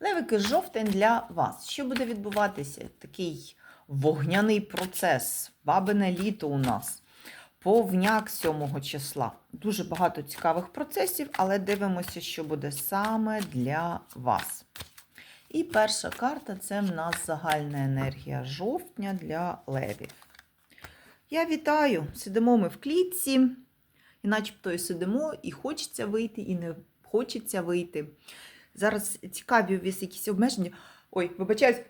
Левики, жовтень для вас. Що буде відбуватися? Такий вогняний процес, бабине літо у нас. Повняк 7 числа. Дуже багато цікавих процесів, але дивимося, що буде саме для вас. І перша карта це в нас загальна енергія жовтня для левів. Я вітаю! Сидимо ми в клітці, і начебто і сидимо, і хочеться вийти, і не хочеться вийти. Зараз цікаві у вас якісь обмеження. Ой, вибачаюсь.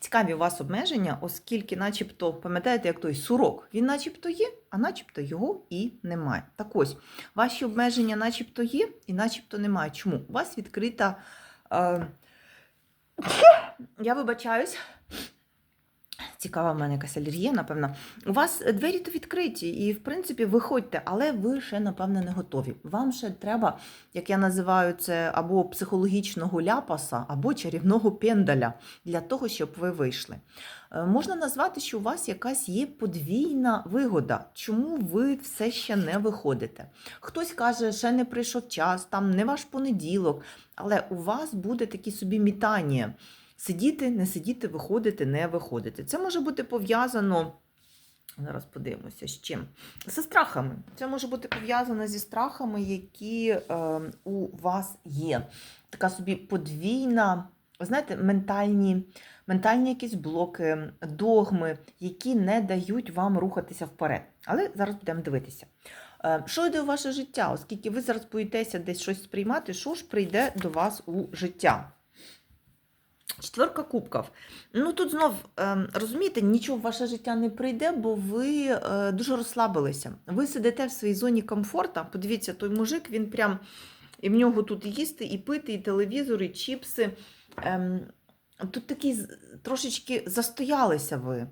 Цікаві у вас обмеження, оскільки, начебто, пам'ятаєте, як той сурок, він начебто є, а начебто його і немає. Так ось, ваші обмеження начебто є і начебто немає. Чому? У вас відкрита. Е... Я вибачаюсь. Цікава в мене якась алергія, напевно. У вас двері то відкриті, і, в принципі, виходьте, але ви ще, напевно, не готові. Вам ще треба, як я називаю це, або психологічного ляпаса, або чарівного пендаля для того, щоб ви вийшли. Е, Можна назвати, що у вас якась є подвійна вигода, чому ви все ще не виходите. Хтось каже, ще не прийшов час, там не ваш понеділок, але у вас буде такі собі мітання. Сидіти, не сидіти, виходити, не виходити. Це може бути пов'язано. Зараз подивимося з чим. Зі страхами. Це може бути пов'язано зі страхами, які е, у вас є. Така собі подвійна, знаєте, ментальні, ментальні якісь блоки, догми, які не дають вам рухатися вперед. Але зараз будемо дивитися. Е, Що йде у ваше життя? Оскільки ви зараз боїтеся десь щось сприймати, що ж прийде до вас у життя? Четверка кубків. Ну тут знов ем, розумієте, нічого в ваше життя не прийде, бо ви е, дуже розслабилися. Ви сидите в своїй зоні комфорту. Подивіться, той мужик, він прям і в нього тут їсти, і пити, і телевізор, і чіпси. Ем, Тут такі трошечки застоялися ви.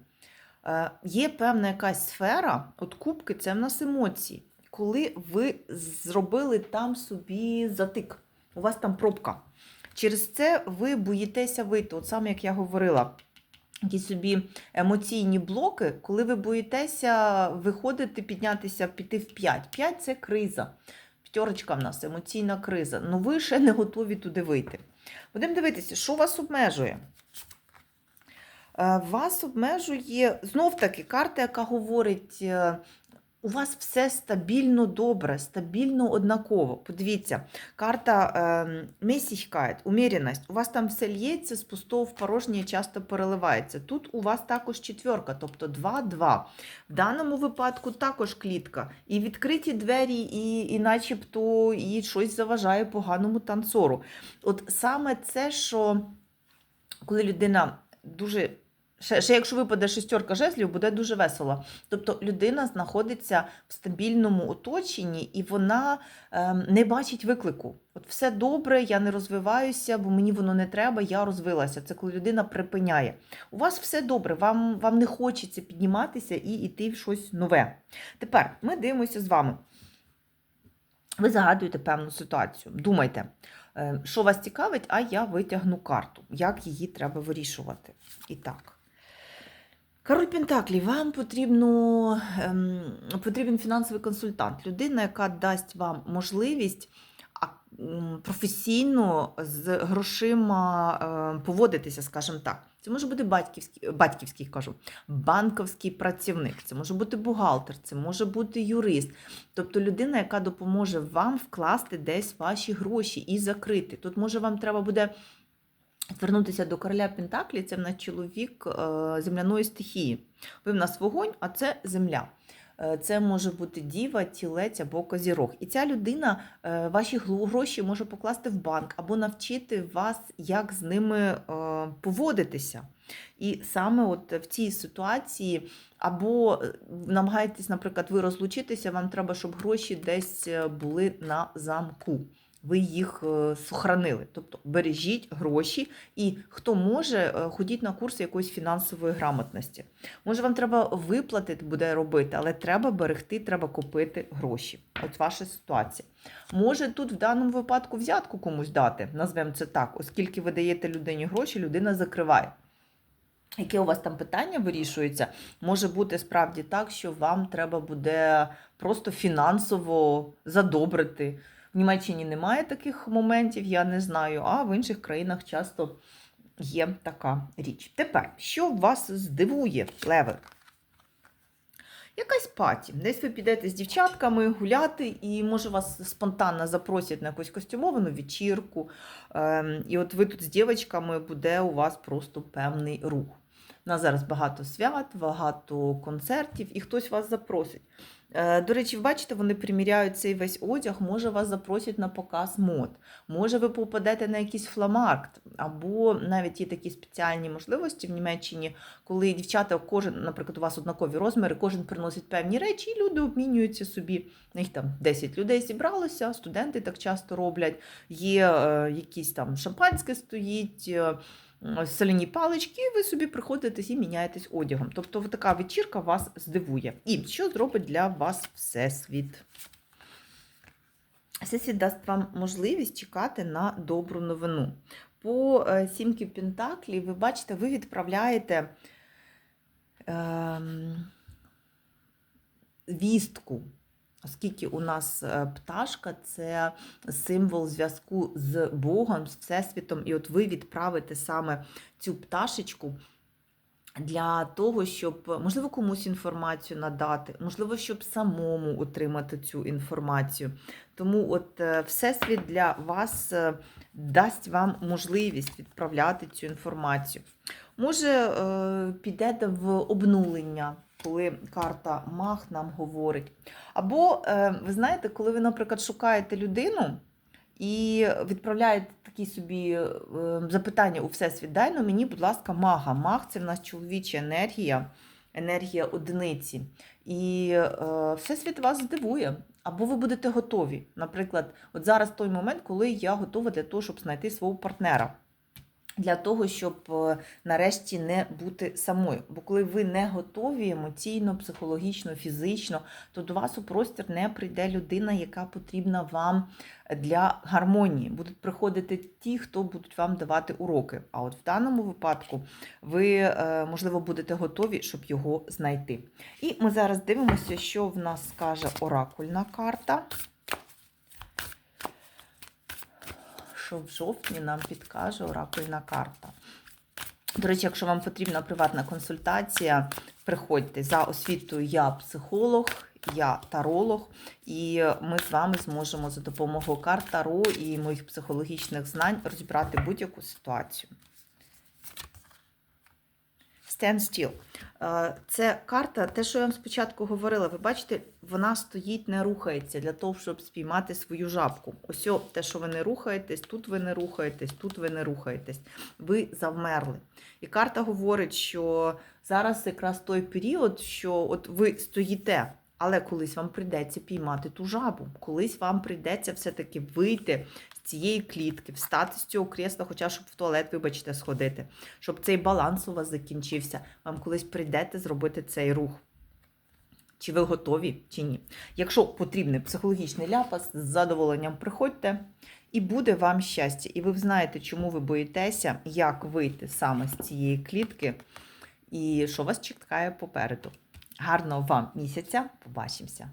Е, Є певна якась сфера, от кубки це в нас емоції. Коли ви зробили там собі затик, у вас там пробка. Через це ви боїтеся вийти. От саме як я говорила, якісь собі емоційні блоки, коли ви боїтеся виходити, піднятися, піти в 5. 5 це криза. П'ятерочка в нас емоційна криза. Ну ви ще не готові туди вийти. Будемо дивитися, що вас обмежує. Е, Вас обмежує знов таки карта, яка говорить, е, у вас все стабільно добре, стабільно однаково. Подивіться, карта Месіхкайт, уміряність. У вас там все лється, з пустого в порожнє часто переливається. Тут у вас також четверка, тобто 2-2. В даному випадку також клітка. І відкриті двері, і, і начебто і щось заважає поганому танцору. От саме це, що коли людина дуже. Ще, ще якщо випаде шестерка жезлів, буде дуже весело. Тобто людина знаходиться в стабільному оточенні і вона ем, не бачить виклику. От все добре, я не розвиваюся, бо мені воно не треба, я розвилася. Це коли людина припиняє. У вас все добре, вам, вам не хочеться підніматися і йти в щось нове. Тепер ми дивимося з вами. Ви загадуєте певну ситуацію. Думайте, е, що вас цікавить, а я витягну карту, як її треба вирішувати. І так. Король Пентаклі, вам потрібно, ем, потрібен фінансовий консультант, людина, яка дасть вам можливість професійно з грошима е, поводитися, скажімо так. Це може бути батьківський, батьківський кажу, банковський працівник, це може бути бухгалтер, це може бути юрист. Тобто людина, яка допоможе вам вкласти десь ваші гроші і закрити. Тут може вам треба буде звернутися до короля Пентаклі, це в нас чоловік е, земляної стихії. Ви в нас вогонь, а це земля. Е, Це може бути діва, тілець або козірог. І ця людина е, ваші гроші може покласти в банк або навчити вас, як з ними поводитися. І саме от в цій ситуації, або намагаєтесь, наприклад, ви розлучитися, вам треба, щоб гроші десь були на замку. Ви їх е, сохранили. Тобто бережіть гроші, і хто може, е, ходіть на курси якоїсь фінансової грамотності. Може, вам треба виплатити буде робити, але треба берегти, треба купити гроші. От ваша ситуація. Може тут в даному випадку взятку комусь дати, назвемо це так, оскільки ви даєте людині гроші, людина закриває. Яке у вас там питання вирішується, може бути справді так, що вам треба буде просто фінансово задобрити. В Німеччині немає таких моментів, я не знаю, а в інших країнах часто є така річ. Тепер, що вас здивує, леви? Якась паті. Десь ви підете з дівчатками гуляти, і може вас спонтанно запросять на якусь костюмовану вечірку. Ем, і от ви тут з дівчатками буде у вас просто певний рух. У нас зараз багато свят, багато концертів, і хтось вас запросить. Е, До речі, бачите, вони приміряють цей весь одяг, може вас запросять на показ мод, може ви попадете на якийсь фламаркт, або навіть є такі спеціальні можливості в Німеччині, коли дівчата, кожен, наприклад, у вас однакові розміри, кожен приносить певні речі, і люди обмінюються собі. Їх там 10 людей зібралося, студенти так часто роблять. Є е, якісь там шампанське стоїть. Е, Соляні палички, і ви собі приходите і міняєтесь одягом. Тобто така вечірка вас здивує. І що зробить для вас Всесвіт? Всесвіт дасть вам можливість чекати на добру новину. По е, сімки Пентаклі, ви бачите, ви відправляєте ем, вістку. Оскільки у нас е, пташка це символ зв'язку з Богом, з Всесвітом, і от ви відправите саме цю пташечку для того, щоб, можливо, комусь інформацію надати, можливо, щоб самому отримати цю інформацію. Тому от е, Всесвіт для вас е, дасть вам можливість відправляти цю інформацію. Може, підете в обнулення, коли карта Мах нам говорить. Або, е, ви знаєте, коли ви, наприклад, шукаєте людину і відправляєте такі собі е, запитання у Всесвіт, дай на мені, будь ласка, мага. Маг це в нас чоловіча енергія, енергія одиниці. І е, Всесвіт вас здивує. Або ви будете готові. Наприклад, от зараз той момент, коли я готова для того, щоб знайти свого партнера. Для того, щоб е, нарешті не бути самою. Бо коли ви не готові емоційно, психологічно, фізично, то до вас у простір не прийде людина, яка потрібна вам для гармонії. Будуть приходити ті, хто будуть вам давати уроки. А от в даному випадку ви, е, можливо, будете готові, щоб його знайти. І ми зараз дивимося, що в нас скаже оракульна карта. Що в жовтні нам підкаже оракульна карта. До речі, якщо вам потрібна приватна консультація, приходьте за освітою я психолог, я таролог, і ми з вами зможемо за допомогою карт Таро і моїх психологічних знань розібрати будь-яку ситуацію. Stand still. Е, Це карта, те, що я вам спочатку говорила, ви бачите, вона стоїть, не рухається для того, щоб спіймати свою жабку. Ось те, що ви не рухаєтесь, тут ви не рухаєтесь, тут ви не рухаєтесь. Ви завмерли. І карта говорить, що зараз якраз той період, що от ви стоїте, але колись вам прийдеться піймати ту жабу, колись вам прийдеться все-таки вийти цієї клітки, встати з цього крісла, хоча щоб в туалет, вибачте, сходити, щоб цей баланс у вас закінчився. Вам колись прийдете зробити цей рух. Чи ви готові, чи ні. Якщо потрібний психологічний ляпас, з задоволенням приходьте, і буде вам щастя. І ви знаєте, чому ви боїтеся, як вийти саме з цієї клітки, і що вас чекає попереду. Гарного вам місяця! Побачимося!